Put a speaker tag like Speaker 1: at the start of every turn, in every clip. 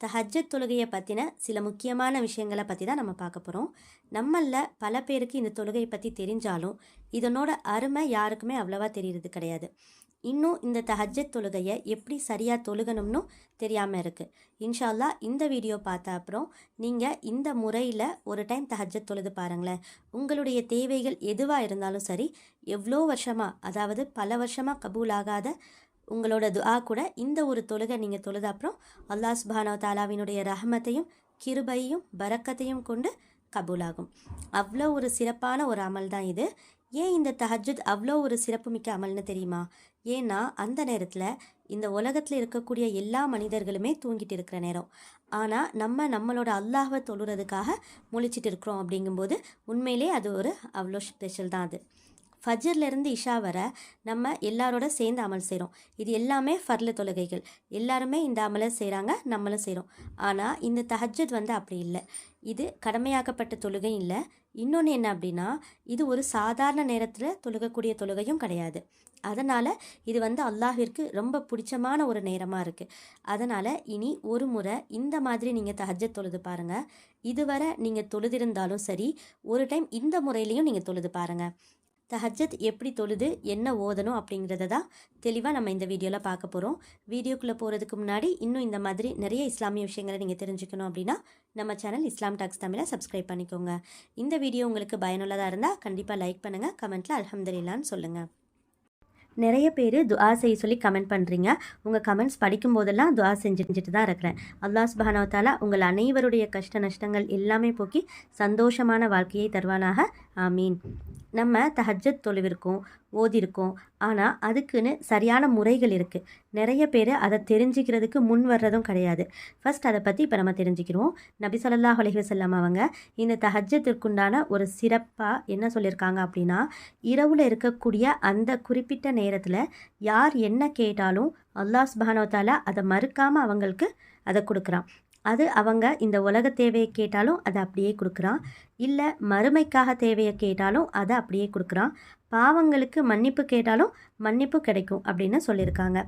Speaker 1: தஹஜ்ஜத் தொழுகையை பற்றின சில முக்கியமான விஷயங்களை பற்றி தான் நம்ம பார்க்க போகிறோம் நம்மளில் பல பேருக்கு இந்த தொழுகையை பற்றி தெரிஞ்சாலும் இதனோட அருமை யாருக்குமே அவ்வளோவா தெரியறது கிடையாது. இன்னும் இந்த தஹஜ்ஜத் தொழுகையை எப்படி சரியாக தொழுகணும்னு தெரியாமல் இருக்குது இன்ஷால்லா இந்த வீடியோ பார்த்த அப்புறம் நீங்கள் இந்த முறையில் ஒரு டைம் தஹஜ்ஜத் தொழுது பாருங்களேன். உங்களுடைய தேவைகள் எதுவாக இருந்தாலும் சரி எவ்வளோ வருஷமாக அதாவது பல வருஷமாக கபூலாகாத உங்களோட துஆ கூட இந்த ஒரு தொழுகை நீங்கள் தொழுத அப்புறம் அல்லாஹ் சுபானோ தாலாவினுடைய ரஹமத்தையும் கிருபையும் பரக்கத்தையும் கொண்டு கபூலாகும். அவ்வளோ ஒரு சிறப்பான ஒரு அமல் தான் இது. ஏன் இந்த தஹஜுத் அவ்வளோ ஒரு சிறப்புமிக்க அமல்னு தெரியுமா? ஏன்னா அந்த நேரத்தில் இந்த உலகத்தில் இருக்கக்கூடிய எல்லா மனிதர்களுமே தூங்கிட்டு இருக்கிற நேரம். ஆனால் நம்ம நம்மளோட அல்லாஹை தொழுறதுக்காக முழிச்சிட்டு இருக்கிறோம் அப்படிங்கும்போது உண்மையிலே அது ஒரு அவ்வளோ ஸ்பெஷல் தான் அது. ஃபஜர்லேருந்து இஷா வர நம்ம எல்லாரோட சேர்ந்து அமல் செய்கிறோம் இது எல்லாமே ஃபர்ல தொழுகைகள். எல்லாருமே இந்த அமலை செய்கிறாங்க நம்மளும் செய்கிறோம் ஆனால் இந்த தஹஜத் வந்து அப்படி இல்லை. இது கடமையாக்கப்பட்ட தொழுகை இல்லை. இன்னொன்று என்ன அப்படின்னா இது ஒரு சாதாரண நேரத்தில் தொழுகக்கூடிய தொழுகையும் கிடையாது. அதனால் இது வந்து அல்லாஹிற்கு ரொம்ப பிடிச்சமான ஒரு நேரமாக இருக்குது அதனால் இனி ஒரு முறை இந்த மாதிரி நீங்கள் தஹஜத் தொழுது பாருங்கள் இதுவரை நீங்கள் தொழுதிருந்தாலும் சரி ஒரு டைம் இந்த முறையிலையும் நீங்கள் தொழுது பாருங்கள் தஹஜத் எப்படி தொழுது என்ன ஓதணும் அப்படிங்கிறத தான் தெளிவாக நம்ம இந்த வீடியோவில் பார்க்க போகிறோம் வீடியோக்குள்ளே போகிறதுக்கு முன்னாடி இன்னும் இந்த மாதிரி நிறைய இஸ்லாமிய விஷயங்களை நீங்கள் தெரிஞ்சுக்கணும் அப்படின்னா நம்ம சேனல் இஸ்லாம் டாக்ஸ் தமிழை சப்ஸ்கிரைப் பண்ணிக்கோங்க. இந்த வீடியோ உங்களுக்கு பயனுள்ளதாக இருந்தால் கண்டிப்பாக லைக் பண்ணுங்கள் கமெண்ட்டில் அலமதுல்லான்னு சொல்லுங்கள் நிறைய பேர் துஆ செய்ய சொல்லி கமெண்ட் பண்ணுறீங்க உங்கள் கமெண்ட்ஸ் படிக்கும் போதெல்லாம் துஆ செஞ்சுட்டு தான் இருக்கிறேன். அல்லாஸ் சுபஹானவத்தாலா உங்கள் அனைவருடைய கஷ்ட நஷ்டங்கள் எல்லாமே போக்கி சந்தோஷமான வாழ்க்கையை தருவானாக. ஆமீன். நம்ம தஹஜத் தொழுவிருக்கோம் ஓதிருக்கோம். ஆனால் அதுக்குன்னு சரியான முறைகள் இருக்குது நிறைய பேர் அதை தெரிஞ்சுக்கிறதுக்கு முன் வர்றதும் கிடையாது. ஃபஸ்ட் அதை பற்றி இப்போ நம்ம தெரிஞ்சுக்கிறோம். நபி ஸல்லல்லாஹு அலைஹி அவங்க இந்த தஹஜத்திற்குண்டான ஒரு சிறப்பாக என்ன சொல்லியிருக்காங்க அப்படின்னா இரவில் இருக்கக்கூடிய அந்த குறிப்பிட்ட நேரத்தில் யார் என்ன கேட்டாலும் அல்லாஹ் சுபானோத்தாலா அதை மறுக்காமல் அவங்களுக்கு அதை கொடுக்குறான். அது அவங்க இந்த உலக தேவையை கேட்டாலும் அதை அப்படியே கொடுக்குறான். இல்லை மறுமைக்காக தேவையை கேட்டாலும் அதை அப்படியே கொடுக்குறான். பாவங்களுக்கு மன்னிப்பு கேட்டாலும் மன்னிப்பு கிடைக்கும் அப்படின்னு சொல்லியிருக்காங்க.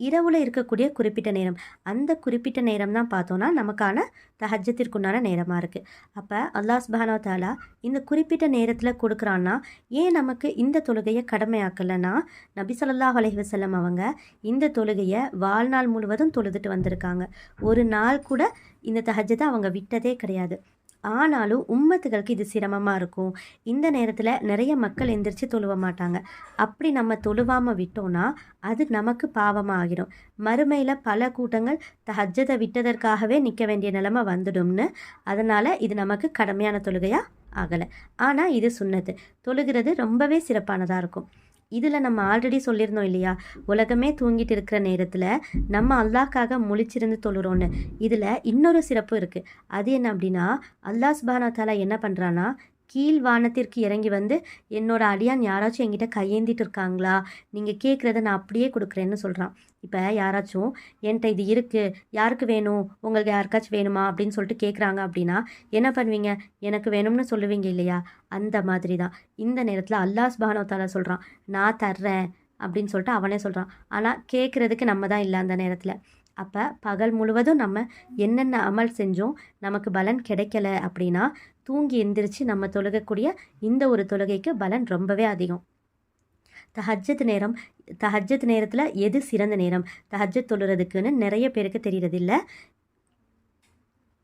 Speaker 1: இரவில் இருக்கக்கூடிய குறிப்பிட்ட நேரம். அந்த குறிப்பிட்ட நேரம் தான் பார்த்தோன்னா நமக்கான தஹஜத்திற்குண்டான நேரமாக இருக்குது அப்போ அல்லாஹ் சுபானோ தாலா இந்த குறிப்பிட்ட நேரத்தில் கொடுக்குறான்னா ஏன் நமக்கு இந்த தொழுகையை கடமையாக்கலைன்னா நபி சொல்லாஹ் அலைஹி அவங்க இந்த தொழுகையை வாழ்நாள் முழுவதும் தொழுதுட்டு வந்திருக்காங்க. ஒரு நாள் கூட இந்த தஹஜத்தை அவங்க விட்டதே கிடையாது. ஆனாலும் உம்மத்துகளுக்கு இது சிரமமாக இருக்கும். இந்த நேரத்தில் நிறைய மக்கள் எந்திரிச்சு தொழுவ மாட்டாங்க. அப்படி நம்ம தொழுவாமல் விட்டோம்னா அது நமக்கு பாவமாக ஆகிடும். மறுமையில் பல கூட்டங்கள் தஹஜத்தை விட்டதற்காகவே நிற்க வேண்டிய நிலைமை வந்துடும்னு அதனால் இது நமக்கு கடமையான தொழுகையாக ஆகலை. ஆனால் இது சுண்ணத்து. தொழுகிறது ரொம்பவே சிறப்பானதாக இருக்கும். இதில் நம்ம ஆல்ரெடி சொல்லியிருந்தோம் இல்லையா? உலகமே தூங்கிட்டு இருக்கிற நேரத்தில் நம்ம அல்லாஹ்க்காக முழிச்சிருந்து தொழுறோன்னு இதில் இன்னொரு சிறப்பு இருக்குது அது என்ன அப்படின்னா அல்லாஹ் சுபானா தாலா என்ன பண்ணுறான்னா கீழ் வானத்திற்கு இறங்கி வந்து என்னோட அடியான் யாராச்சும் என்கிட்ட கையேந்திட்டு இருக்காங்களா நீங்கள் கேட்குறத நான் அப்படியே கொடுக்குறேன்னு சொல்கிறான் இப்போ யாராச்சும் என்கிட்ட இது இருக்குது யாருக்கு வேணும்? உங்களுக்கு யாருக்காச்சும் வேணுமா? அப்படின்னு சொல்லிட்டு கேட்குறாங்க அப்படின்னா என்ன பண்ணுவீங்க? எனக்கு வேணும்னு சொல்லுவீங்க இல்லையா? அந்த மாதிரி தான் இந்த நேரத்தில் அல்லாஹ் சுபானோ சொல்கிறான் நான் தர்றேன் அப்படின்னு சொல்லிட்டு அவனே சொல்கிறான் ஆனால் கேட்குறதுக்கு நம்ம தான் இல்லை அந்த நேரத்தில். அப்போ பகல் முழுவதும் நம்ம என்னென்ன அமல் செஞ்சோம் நமக்கு பலன் கிடைக்கல அப்படின்னா தூங்கி எந்திரிச்சு நம்ம தொழுகக்கூடிய இந்த ஒரு தொழுகைக்கு பலன் ரொம்பவே அதிகம். தஹஜத் நேரம் தஹஜத் நேரத்தில் எது சிறந்த நேரம்? தஹஜத் தொழுறதுக்குன்னு நிறைய பேருக்கு தெரியறதில்ல.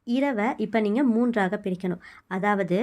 Speaker 1: இரவை இப்போ நீங்கள் மூன்றாக பிரிக்கணும். அதாவது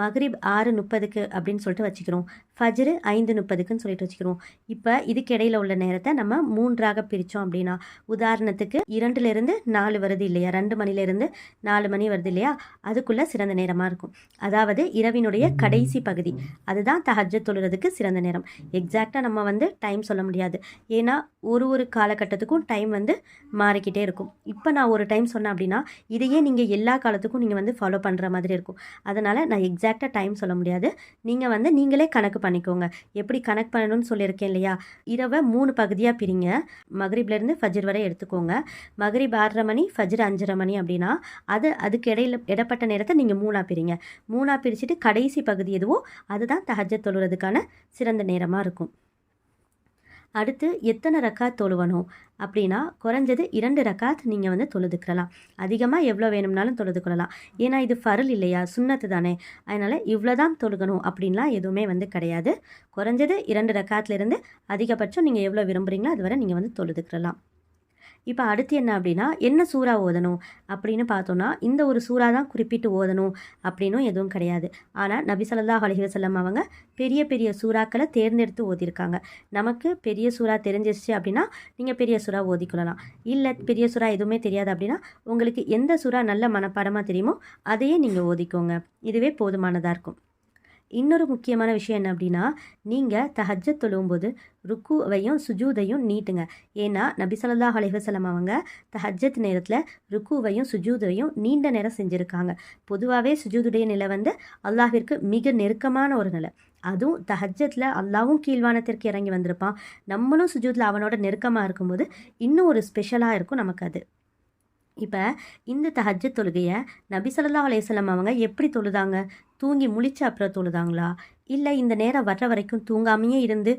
Speaker 1: மக்ரிப் ஆறு முப்பதுக்கு அப்படின்னு சொல்லிட்டு வச்சுக்கிறோம். ஃபஜ்ரு ஐந்து முப்பதுக்குன்னு சொல்லிட்டு வச்சுக்கிறோம். இப்போ இதுக்கு இடையில உள்ள நேரத்தை நம்ம மூன்றாக பிரித்தோம் அப்படின்னா உதாரணத்துக்கு இரண்டுலேருந்து நாலு வருது இல்லையா? ரெண்டு மணிலேருந்து நாலு மணி வருது இல்லையா? அதுக்குள்ளே சிறந்த நேரமாக இருக்கும். அதாவது இரவினுடைய கடைசி பகுதி. அதுதான் தஹஜ்ஜத் தொழுறதுக்கு சிறந்த நேரம். எக்ஸாக்டாக நம்ம வந்து டைம் சொல்ல முடியாது. ஏன்னா ஒரு ஒரு காலகட்டத்துக்கும் டைம் வந்து மாறிக்கிட்டே இருக்கும். இப்போ நான் ஒரு டைம் சொன்னேன் அப்படின்னா இதையே நீங்கள் எல்லா காலத்துக்கும் நீங்கள் வந்து ஃபாலோ பண்ணுற மாதிரி இருக்கும். அதனால் நான் எக்ஸாக்ட் எக்ஸாக்டாக டைம் சொல்ல முடியாது. நீங்கள் வந்து நீங்களே கணக்கு பண்ணிக்கோங்க. எப்படி கணக்கு பண்ணணும்னு சொல்லியிருக்கேன் இல்லையா? இரவை மூணு பகுதியாக பிரிங்க. மகரிப்லேருந்து ஃபஜர் வரை எடுத்துக்கோங்க. மகரிப் ஆறரை மணி ஃபஜர் அஞ்சரை மணி அப்படின்னா அது அதுக்கு இடையில் இடப்பட்ட நேரத்தை நீங்கள் மூணாக பிரிங்க. மூணாக பிரிச்சுட்டு கடைசி பகுதி எதுவோ அதுதான் தஹஜ்ஜத் தொழுறதுக்கான சிறந்த நேரமாக இருக்கும். அடுத்து எத்தனை ரக்காத் தொழுவணும்? அப்படின்னா குறைஞ்சது இரண்டு ரக்காத் நீங்கள் வந்து தொழுதுக்கலாம். அதிகமாக எவ்வளோ வேணும்னாலும் தொழுதுக்கொள்ளலாம் ஏன்னா இது ஃபரல் இல்லையா? சுண்ணத்து தானே. அதனால் இவ்வளோ தான் தொழுகணும் அப்படின்லாம் எதுவுமே வந்து கிடையாது. குறைஞ்சது இரண்டு ரக்காத்துலேருந்து அதிகபட்சம் நீங்கள் எவ்வளோ விரும்புகிறீங்களோ அதுவரை நீங்கள் வந்து தொழுதுக்கலாம் இப்போ அடுத்து என்ன அப்படின்னா என்ன சூறா ஓதணும் அப்படின்னு பார்த்தோன்னா இந்த ஒரு சூறா தான் குறிப்பிட்டு ஓதணும் அப்படின்னும் எதுவும் கிடையாது. ஆனால் நபி ஸல்லல்லாஹு அலைஹி அவங்க பெரிய பெரிய சூறாக்களை தேர்ந்தெடுத்து ஓதியிருக்காங்க. நமக்கு பெரிய சூறா தெரிஞ்சிருச்சு அப்படின்னா நீங்கள் பெரிய சூறா ஓதிக்கொள்ளலாம். இல்லை பெரிய சூறா எதுவுமே தெரியாது அப்படின்னா உங்களுக்கு எந்த சூறா நல்ல மனப்பாடமாக தெரியுமோ அதையே நீங்கள் ஓதிக்கோங்க. இதுவே போதுமானதாக இருக்கும். இன்னொரு முக்கியமான விஷயம் என்ன அப்படின்னா நீங்கள் தஹஜ்ஜத் தொழும்போது ருக்குவையும் சுஜூதையும் நீட்டுங்க. ஏன்னா நபி ஸல்லல்லாஹு அலைஹி அவங்க தஹஜ்ஜத் நேரத்தில் ருக்குவையும் சுஜூதையும் நீண்ட நேரம் செஞ்சுருக்காங்க. பொதுவாகவே சுஜூதுடைய நிலை வந்து அல்லாஹிற்கு மிக நெருக்கமான ஒரு நிலை. அதுவும் தஹஜத்தில் அல்லாவும் கீழ்வானத்திற்கு இறங்கி வந்திருப்பான். நம்மளும் சுஜூத்தில் அவனோட நெருக்கமாக இருக்கும்போது இன்னும் ஒரு ஸ்பெஷலாக இருக்கும் நமக்கு அது. இப்போ இந்த தஹஜ்ஜத் தொழுகையை நபி சொல்லா அலையம் அவங்க எப்படி தொழுதாங்க? தூங்கி முழிச்ச அப்புறம் தொழுதாங்களா? இல்லை இந்த நேரம் வர்ற வரைக்கும் தூங்காமையே இருந்து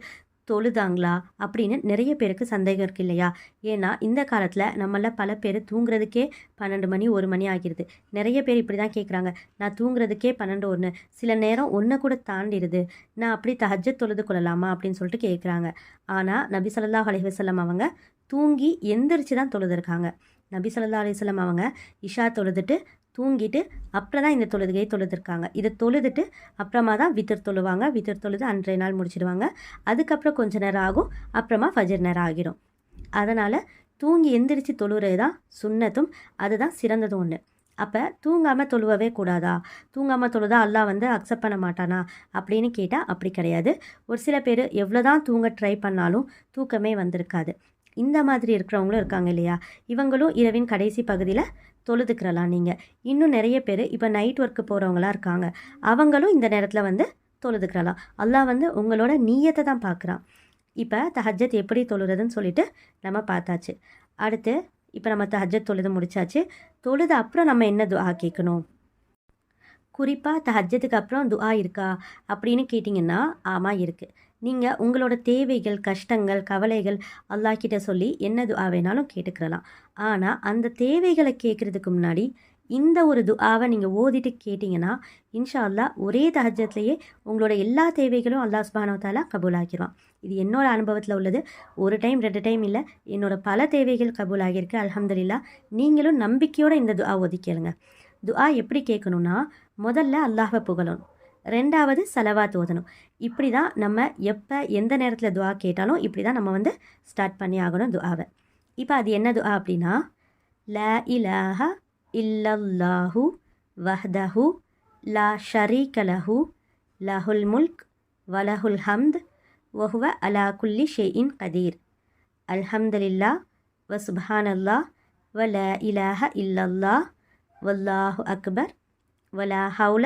Speaker 1: தொழுதாங்களா? அப்படின்னு நிறைய பேருக்கு சந்தேகம் இருக்கு இல்லையா? ஏன்னா இந்த காலத்தில் நம்மள பல பேர் தூங்குறதுக்கே பன்னெண்டு மணி ஒரு மணி ஆகிடுது நிறைய பேர் இப்படி தான் கேட்குறாங்க நான் தூங்குறதுக்கே பன்னெண்டு ஒன்று சில நேரம் ஒன்றை கூட தாண்டிடுது நான் அப்படி தஹஜ தொழுது கொள்ளலாமா? அப்படின்னு சொல்லிட்டு கேட்குறாங்க ஆனால் நபி சொல்லா அலைவசல்லம் அவங்க தூங்கி எந்திரிச்சு தான் தொழுதுருக்காங்க. நபி சொல்லா அலிஸ்லாம் அவங்க இஷா தொழுதுட்டு தூங்கிட்டு அப்புறம் தான் இந்த தொழுதுகையை தொழுதுருக்காங்க. இதை தொழுதுட்டு அப்புறமா தான் வித்திர் தொழுவாங்க. வித்திர் தொழுது அன்றைய நாள் முடிச்சிடுவாங்க. அதுக்கப்புறம் கொஞ்ச நேரம் ஆகும். அப்புறமா ஃபஜர் நேரம் ஆகிடும். அதனால் தூங்கி எந்திரிச்சு தொழுறது தான் சுண்ணத்தும் அதுதான் சிறந்ததும் ஒன்று அப்போ தூங்காமல் தொழுவவே கூடாதா? தூங்காமல் தொழுதா அல்லா வந்து அக்செப்ட் பண்ண மாட்டானா? அப்படின்னு கேட்டால் அப்படி கிடையாது. ஒரு சில பேர் எவ்வளோ தான் தூங்க ட்ரை பண்ணாலும் தூக்கமே வந்திருக்காது. இந்த மாதிரி இருக்கிறவங்களும் இருக்காங்க இல்லையா? இவங்களும் இரவின் கடைசி பகுதியில் தொழுதுக்கிறலாம் நீங்கள் இன்னும் நிறைய பேர் இப்போ நைட் ஒர்க்கு போகிறவங்களாம் இருக்காங்க. அவங்களும் இந்த நேரத்தில் வந்து தொழுதுக்கிறலாம். அல்லாஹ் வந்து உங்களோட நீயத்தை தான் பார்க்குறான் இப்போ தஹஜத் எப்படி தொழுறதுன்னு சொல்லிட்டு நம்ம பார்த்தாச்சு. அடுத்து இப்போ நம்ம தஹஜத் தொழுது முடிச்சாச்சு. தொழுது அப்புறம் நம்ம என்ன துஆ கேட்கணும்? குறிப்பாக தஹஜத்துக்கு அப்புறம் துஆ இருக்கா அப்படின்னு கேட்டிங்கன்னா ஆமாம் இருக்குது நீங்கள் உங்களோட தேவைகள் கஷ்டங்கள் கவலைகள் அல்லாக்கிட்ட சொல்லி என்ன துஆ வேணாலும் கேட்டுக்கிறலாம். ஆனால் அந்த தேவைகளை கேட்குறதுக்கு முன்னாடி இந்த ஒரு துஆவை நீங்கள் ஓதிட்டு கேட்டிங்கன்னா இன்ஷா அல்லாஹ் ஒரே தஹஜத்திலேயே உங்களோட எல்லா தேவைகளும் அல்லாஹ் சுபானோ கபூலாக்கிடுவான் இது என்னோட அனுபவத்தில் உள்ளது. ஒரு டைம் ரெண்டு டைம் இல்லை என்னோட பல தேவைகள் கபூலாகியிருக்கு. அலமதுல்லா நீங்களும் நம்பிக்கையோடு இந்த துஆ ஓதி துவா துஆ எப்படி கேட்கணும்னா முதல்ல அல்லாஹை புகழணும். ரெண்டாவது சலவாத் ஓதணும் இப்படி தான் நம்ம எப்போ எந்த நேரத்தில் துவா கேட்டாலும் இப்படி தான் நம்ம வந்து ஸ்டார்ட் பண்ணி ஆகணும் துவாவை. இப்போ அது என்ன துவா அப்படின்னா ல இலாஹ இல்லல்லாஹு வஹ்தஹு லா ஷரீகலஹு லஹுல் முல்க் வலஹுல் ஹம்த் வஹுவ அலா குல்லி ஷெயின் கதீர். அல்ஹம்துலில்லா வ சுபஹானல்லா வ ல இலாஹ இல்லல்லா வல்லாஹு அக்பர் வலா ஹவுல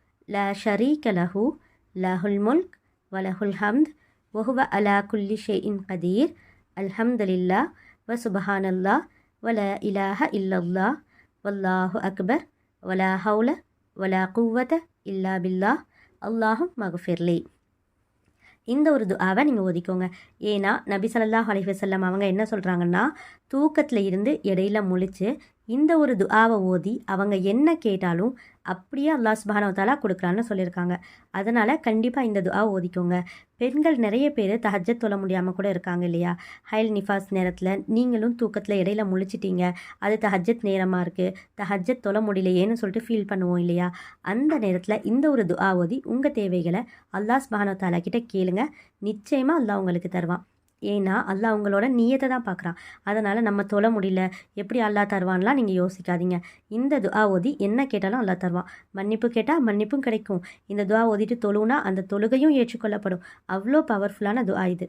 Speaker 1: ல ஷரீக லஹு லஹுல் முல்க் வலஹுல் ஹம்த் வஹுவ அலா குல்லி ஷே இன் கதீர் அல்ஹம்துலில்லா வ சுபஹானல்லா வல இலாஹ இல்லல்லா வல்லாஹு அக்பர் வலா ஹவுல வலா குவத இல்லா பில்லா அல்லாஹும் மகுஃபிர்லி இந்த ஒரு துஆவை நீங்கள் ஒதுக்கோங்க ஏன்னா நபி சல்லாஹ் அலைவசல்லம் அவங்க என்ன சொல்கிறாங்கன்னா தூக்கத்தில் இருந்து இடையில முழிச்சு இந்த ஒரு துஆவை ஓதி அவங்க என்ன கேட்டாலும் அப்படியே அல்லாஹ் சுபானவத்தாலா கொடுக்குறான்னு சொல்லியிருக்காங்க. அதனால் கண்டிப்பாக இந்த துஆ ஓதிக்கோங்க. பெண்கள் நிறைய பேர் தஹஜ்ஜத் தொல்ல முடியாமல் கூட இருக்காங்க இல்லையா? ஹைல் நிஃபாஸ் நேரத்தில் நீங்களும் தூக்கத்தில் இடையில முழிச்சிட்டீங்க. அது தஹஜத் நேரமாக இருக்குது தஹஜத் தொழ முடியலையேன்னு சொல்லிட்டு ஃபீல் பண்ணுவோம் இல்லையா? அந்த நேரத்தில் இந்த ஒரு துஆ ஓதி உங்கள் தேவைகளை அல்லாஹ் சுபானவத்தாலா கிட்டே கிட்ட கேளுங்க. நிச்சயமாக அல்லாஹ் உங்களுக்கு தருவான். ஏன்னா அல்லாஹ் உங்களோட நியத்தை தான் பார்க்குறான். அதனால் நம்ம தொழ முடியல. எப்படி அல்லாஹ் தருவான்லாம் நீங்கள் யோசிக்காதீங்க. இந்த துவா ஓதி என்ன கேட்டாலும் அல்லாஹ் தருவான். மன்னிப்பு கேட்டால் மன்னிப்பும் கிடைக்கும். இந்த துவா ஓதிட்டு தொழுனா அந்த தொழுகையும் ஏற்றுக்கொள்ளப்படும். அவ்வளோ பவர்ஃபுல்லான துவா இது.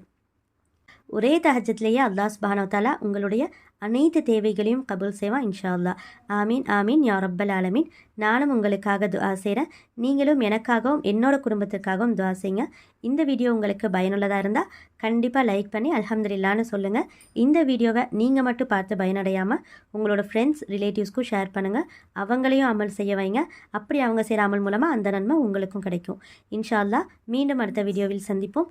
Speaker 1: ஒரே தஹஜத்துலேயே அல்லாஹ் சுப்ஹானஹு உங்களுடைய அனைத்து தேவைகளையும் கபூல் செய்வான் இன்ஷா அல்லாஹ் ஆமீன் ஆமீன் யா ரப்பல் ஆலமீன். நானும் உங்களுக்காக துவா செய்கிறேன் நீங்களும் எனக்காகவும் என்னோட குடும்பத்துக்காகவும் துவா செய்யுங்க. இந்த வீடியோ உங்களுக்கு பயனுள்ளதாக இருந்தால் கண்டிப்பாக லைக் பண்ணி அலமதுல்லான்னு சொல்லுங்கள் இந்த வீடியோவை நீங்கள் மட்டும் பார்த்து பயனடையாமல் உங்களோட ஃப்ரெண்ட்ஸ் ரிலேட்டிவ்ஸ்க்கும் ஷேர் பண்ணுங்கள் அவங்களையும் அமல் செய்ய வைங்க. அப்படி அவங்க செய்கிற அமல் மூலமாக அந்த நன்மை உங்களுக்கும் கிடைக்கும். இன்ஷா அல்லாஹ் மீண்டும் அடுத்த வீடியோவில் சந்திப்போம்.